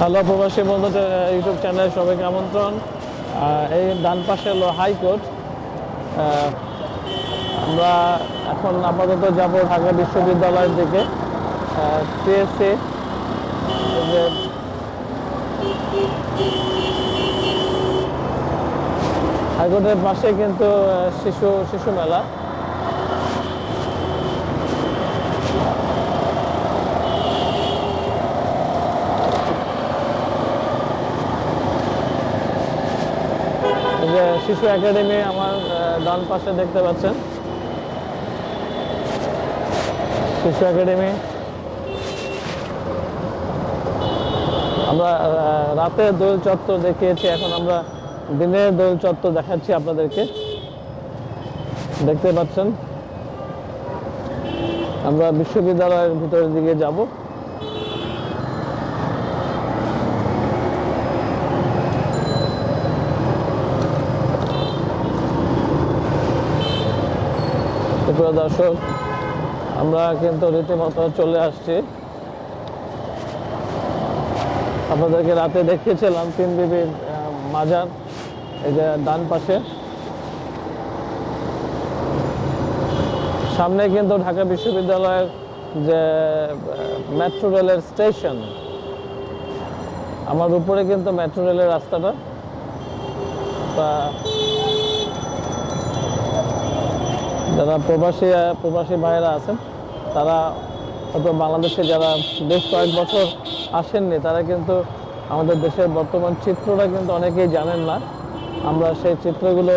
Hello প্রবাসী বন্ধুদের YouTube চ্যানেলে সবাইকে আমন্ত্রণ। এই ডান পাশে হলো হাইকোর্ট। আমরা এখন আপাতত যাব ঢাকা বিশ্ববিদ্যালয়ের দিকে। টিএসসি। যে, হাইকোর্টের পাশে কিন্তু শিশু শিশু মেলা এই যে শিশু একাডেমি আমার ডান পাশে দেখতে পাচ্ছেন। শিশু একাডেমি। আমরা রাতে দোল চত্বর দেখিয়েছি, এখন আমরা দিনের দোল চত্বর দেখাচ্ছি আপনাদেরকে। দেখতে পাচ্ছেন। আমরা বিশ্ববিদ্যালয়ের ভিতরের দিকে যাব। প্রিয় দর্শক, আমরা কিন্তু রীতিমতো চলে আসছি। আপনাদেরকে রাতে দেখিয়েছিলাম তিন বিবির মাজার, এই যে ডান পাশে। সামনে কিন্তু ঢাকা বিশ্ববিদ্যালয়ের যে মেট্রো রেলের স্টেশন আমার উপরে কিন্তু মেট্রো রেলের রাস্তাটা। তা যারা প্রবাসী প্রবাসী ভাইয়েরা আছেন, তারা হয়তো বাংলাদেশে যারা বেশ কয়েক বছর আসেননি, তারা কিন্তু আমাদের দেশের বর্তমান চিত্রটা কিন্তু অনেকেই জানেন না। আমরা সেই চিত্রগুলো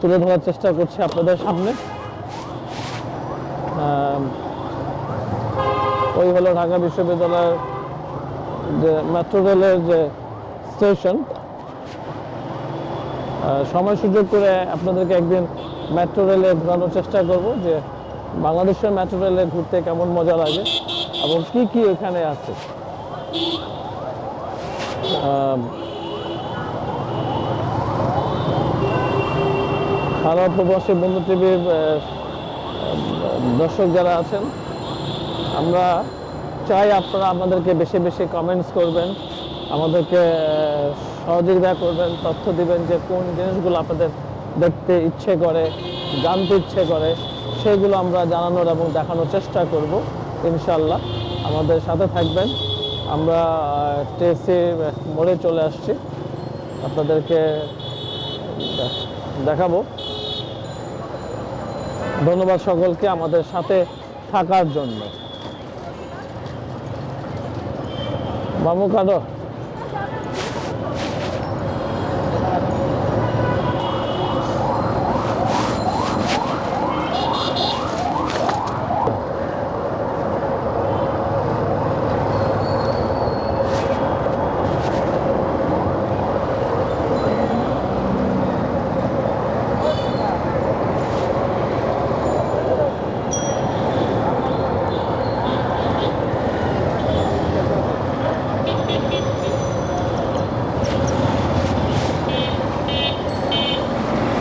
তুলে ধরার চেষ্টা করছি আপনাদের সামনে। ওই হলো ঢাকা বিশ্ববিদ্যালয়ের যে মেট্রো রেলের যে স্টেশন। সময় সুযোগ করে আপনাদেরকে একদিন মেট্রো রেলে ঘোরানোর চেষ্টা করব যে বাংলাদেশের মেট্রো রেলে ঘুরতে কেমন মজা লাগে এবং কি কি এখানে আছে। খারাপ প্রবাসী বন্ধু টিভির দর্শক যারা আছেন, আমরা চাই আপনারা আমাদেরকে বেশি বেশি কমেন্টস করবেন। আমাদেরকে সহযোগিতা করবেন, তথ্য দিবেন যে কোন জিনিসগুলো আপনাদের দেখতে ইচ্ছে করে, জানতে ইচ্ছে করে, সেগুলো আমরা জানানোর এবং দেখানোর চেষ্টা করব ইনশাল্লাহ আমাদের সাথে থাকবেন। আমরা টেসি মোড়ে চলে আসছি। আপনাদেরকে দেখাবো। ধন্যবাদ সকলকে আমাদের সাথে থাকার জন্য। মামু কাটো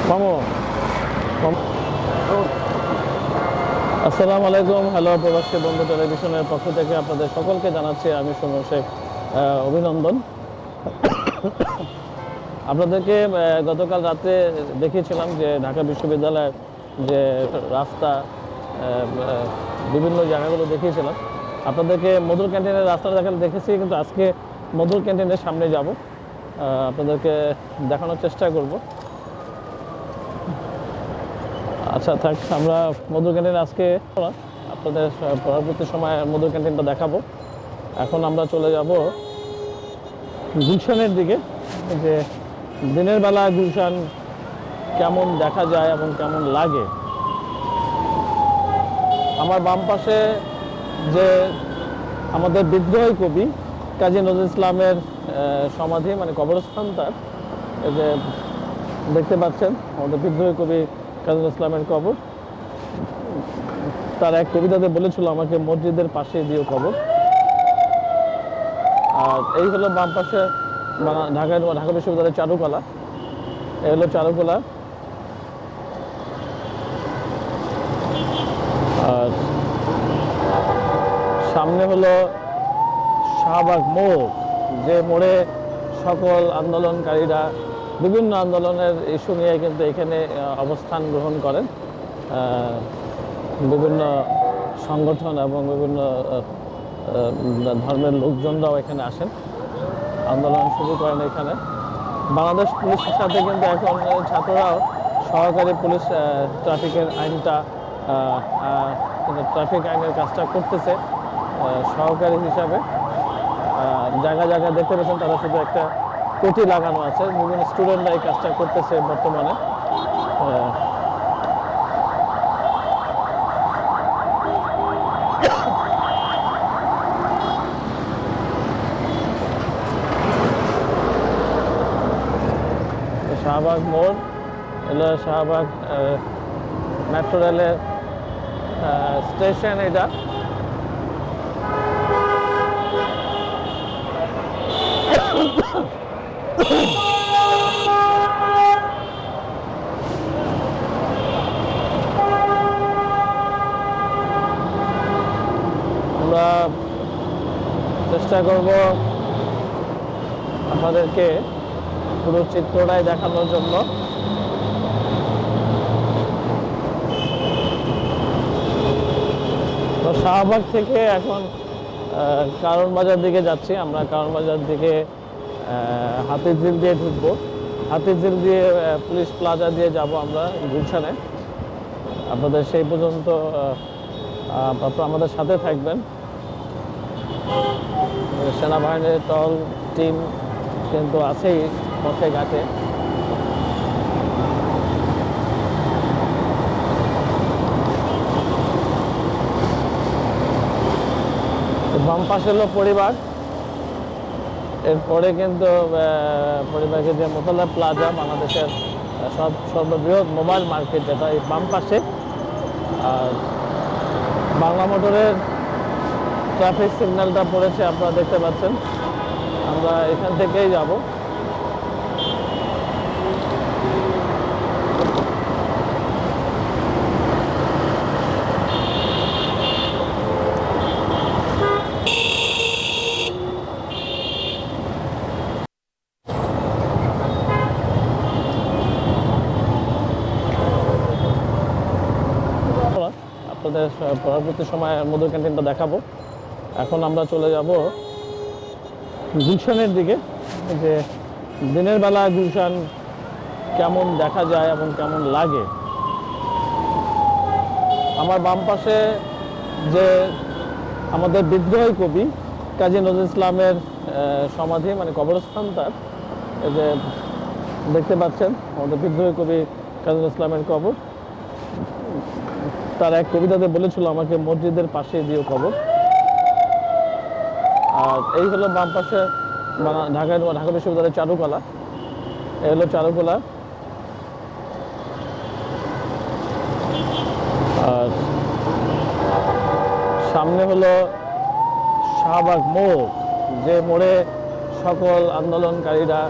মামু মামু। আসসালামু আলাইকুম। হ্যালো প্রবাসী বন্ধু টেলিভিশনের পক্ষ থেকে আপনাদের সকলকে জানাচ্ছি আমি সুমন শেখ অভিনন্দন। আপনাদেরকে গতকাল রাতে দেখিয়েছিলাম যে ঢাকা বিশ্ববিদ্যালয়ের যে রাস্তা বিভিন্ন জায়গাগুলো দেখিয়েছিলাম। আপনাদেরকে মধুর ক্যান্টিনের রাস্তাটা দেখালে দেখেছি, কিন্তু আজকে মধুর ক্যান্টিনের সামনে যাব। আপনাদেরকে দেখানোর চেষ্টা করব। আচ্ছা থাক, আমরা মধুর ক্যান্টিন আজকে আপনাদের পরবর্তী সময় মধুর ক্যান্টিনটা দেখাবো। এখন আমরা চলে যাব গুলশানের দিকে। যে দিনের বেলা গুলশান কেমন দেখা যায় এবং কেমন লাগে? আমার বাম পাশে যে আমাদের বিদ্রোহী কবি কাজী নজরুল ইসলামের সমাধি মানে কবরস্থান তার যে দেখতে পাচ্ছেন, আমাদের বিদ্রোহী কবি কাজী ইসলামের কবর। তার এক কবিতাতে বলেছিল, আমাকে মসজিদের পাশে দিও কবর। আর এই হলো বাম পাশে বাংলা- ঢাকা ঢাকা বিশ্ববিদ্যালয়ের চারুকলা। এই হলো চারুকলা। আর সামনে হলো শাহবাগ মোড়, যে মোড়ে সকল আন্দোলনকারীরা বিভিন্ন আন্দোলনের ইস্যু নিয়ে কিন্তু এখানে অবস্থান গ্রহণ করেন। বিভিন্ন সংগঠন এবং বিভিন্ন ধর্মের লোকজনরাও এখানে আসেন। আন্দোলন শুরু করেন এখানে। বাংলাদেশ পুলিশের সাথে কিন্তু এখন ছাত্ররাও সহকারী পুলিশ ট্রাফিকের আইনটা ট্রাফিক আইনের কাজটা করতেছে সহকারী হিসাবে। জায়গা জায়গা দেখতে পেয়েছেন তারা শুধু একটা কোটি লাগানো আছে। বিভিন্ন স্টুডেন্টরা এই কাজটা করতেছে বর্তমানে। শাহবাগ মোড়, এলো শাহবাগ মেট্রো রেলের স্টেশন এটা আমরা চেষ্টা করব আপনাদেরকে পুরো চিত্রটাই দেখানোর জন্য। তো শাহবাগ থেকে এখন কারণ বাজার দিকে যাচ্ছি। আমরা কারণ বাজার দিকে হাতিঝিল দিয়ে ঢুকবো। হাতিঝিল দিয়ে পুলিশ প্লাজা দিয়ে যাব আমরা গুলশানে। আপনাদের সেই পর্যন্ত আপনারা আমাদের সাথে থাকবেন। সেনাবাহিনীর টল টিম কিন্তু আছেই পথে ঘাটে। বাম পাশে পরিবার। এরপরে কিন্তু পরিবারকে যে মোতালা প্লাজা বাংলাদেশের সব, সর্ববৃহৎ মোবাইল মার্কেট যেটা এই বাম পাশে। আর বাংলা মোটরের ট্রাফিক সিগন্যালটা পড়েছে, আপনারা দেখতে পাচ্ছেন। আমরা এখান থেকেই যাব। আপনাদের পরবর্তী সময় মধুর ক্যান্টিনটা দেখাবো। এখন আমরা চলে যাব গুলশানের দিকে। যে দিনের বেলা গুলশান কেমন দেখা যায় এবং কেমন লাগে? আমার বাম পাশে যে আমাদের বিদ্রোহী কবি কাজী নজরুল ইসলামের সমাধি মানে কবরস্থান তার যে দেখতে পাচ্ছেন, আমাদের বিদ্রোহী কবি কাজী নজরুল ইসলামের কবর। তার এক কবিতাতে বলেছিল, আমাকে মসজিদের পাশে দিও কবর। আর এই হলো বাম পাশে বাংলা- ঢাকা ঢাকা বিশ্ববিদ্যালয়ের চারুকলা। এই হলো চারুকলা। আর সামনে হলো শাহবাগ মোড়, যে মোড়ে সকল আন্দোলনকারীরা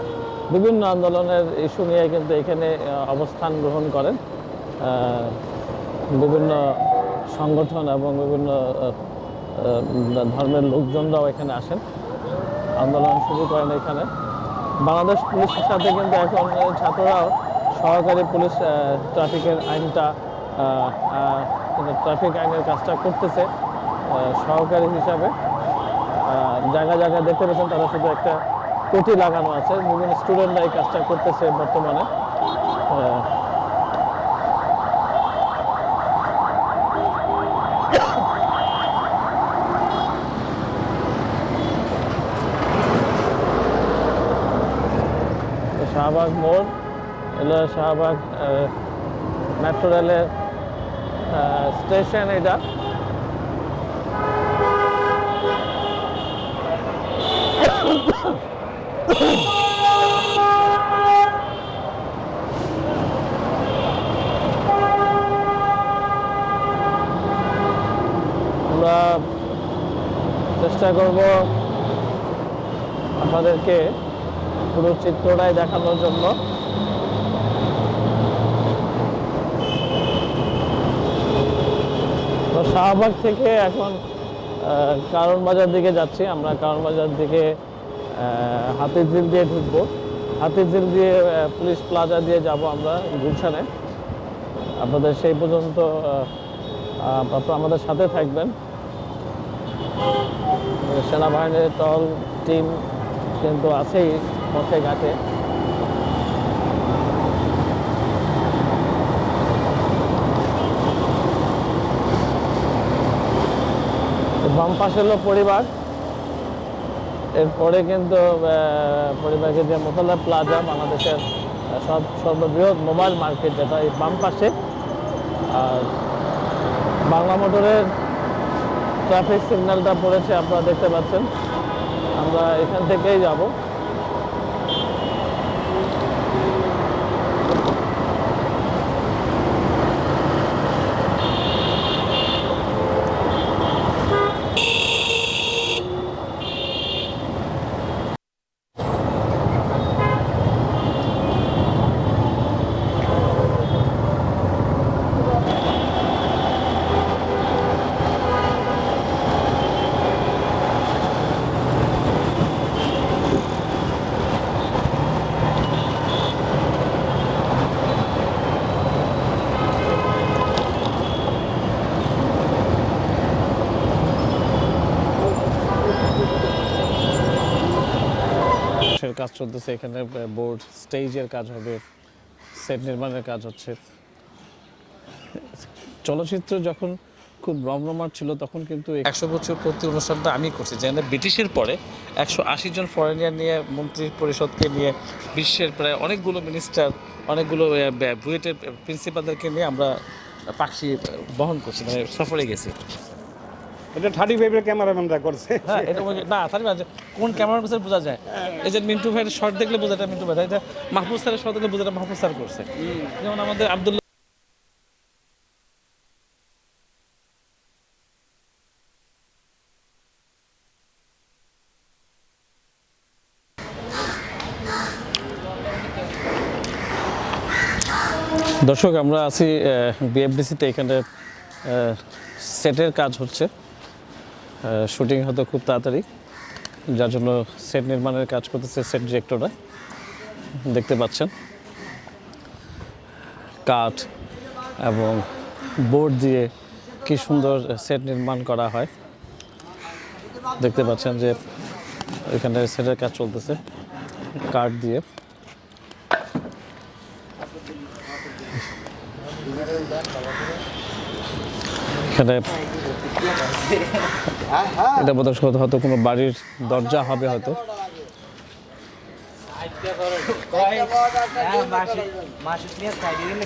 বিভিন্ন আন্দোলনের ইস্যু নিয়ে কিন্তু এখানে অবস্থান গ্রহণ করেন। বিভিন্ন সংগঠন এবং বিভিন্ন ধর্মের লোকজনরাও এখানে আসেন। আন্দোলন শুরু করেন এখানে। বাংলাদেশ পুলিশের সাথে কিন্তু এখন ছাত্ররাও সহকারী পুলিশ ট্রাফিকের আইনটা ট্রাফিক আইনের কাজটা করতেছে সহকারী হিসাবে। জায়গা জায়গা দেখতে পেয়েছেন তারা শুধু একটা কোটি লাগানো আছে। বিভিন্ন স্টুডেন্টরা এই কাজটা করতেছে বর্তমানে। শাহবাগ মোড়। এলো শাহবাগ মেট্রো রেলের স্টেশন এটা। আমরা চেষ্টা করব আপনাদেরকে পুরো চিত্রটাই দেখানোর জন্য। তো শাহবাগ থেকে এখন কারণ বাজার দিকে যাচ্ছি। আমরা কারণ বাজার দিকে হাতিঝিল দিয়ে ঢুকবো। হাতির হাতিঝিল দিয়ে পুলিশ প্লাজা দিয়ে যাব আমরা গুলশানে। আপনাদের সেই পর্যন্ত আমাদের সাথে থাকবেন। সেনাবাহিনীর টল টিম কিন্তু আছেই, পথে, ঘাটে। বাম পাশে হলো পরিবার। এরপরে কিন্তু পরিবারকে যে মোতালা প্লাজা বাংলাদেশের সব, সর্ববৃহৎ মোবাইল মার্কেট যেটা এই বাম পাশে। আর বাংলা মোটরের ট্রাফিক সিগন্যালটা পড়েছে, আপনারা দেখতে পাচ্ছেন। আমরা এখান থেকেই যাব। সের কাজ চলতেছে। এখানে বোর্ড স্টেজের কাজ হবে সেট নির্মাণের কাজ হচ্ছে। চলচ্চিত্র যখন খুব রমরমার ছিল, তখন কিন্তু একশো বছর পূর্তি অনুষ্ঠানটা আমি করছি। যেখানে ব্রিটিশের পরে একশো আশি জন ফরেনিয়ার নিয়ে, মন্ত্রী পরিষদকে নিয়ে, বিশ্বের প্রায় অনেকগুলো মিনিস্টার অনেকগুলো বুয়েটের প্রিন্সিপালদেরকে নিয়ে আমরা পাখি বহন করছি মানে সফরে গেছি। এটা থার্টি ফাইভের ক্যামেরাম্যানরা করছে। হ্যাঁ না, তাহলে মাঝে কোন ক্যামেরার পিছনে বোঝা যায়? এই যে মিন্টু ভাইয়ের শর্ট দেখলে বোঝা যায়, মিন্টু ভাই এটা মাহফুজ স্যারের শর্ট দেখলে বোঝা যায় মাহফুজ স্যার করছে। যেমন আমাদের আব্দুল্লাহ দর্শক, আমরা আছি বিএফডিসিতে এখানে সেটের কাজ হচ্ছে। শুটিং হয়তো খুব তাড়াতাড়ি। যার জন্য সেট নির্মাণের কাজ করতেছে সেট ডিরেক্টররা। দেখতে পাচ্ছেন। কাঠ এবং বোর্ড দিয়ে কি সুন্দর সেট নির্মাণ করা হয়। দেখতে পাচ্ছেন যে এখানে সেটের কাজ চলতেছে, কাঠ দিয়ে। এখানে এটা বোধহয় হয়তো- কোনো বাড়ির দরজা হবে হয়তো। মাসে সাইডে গেলে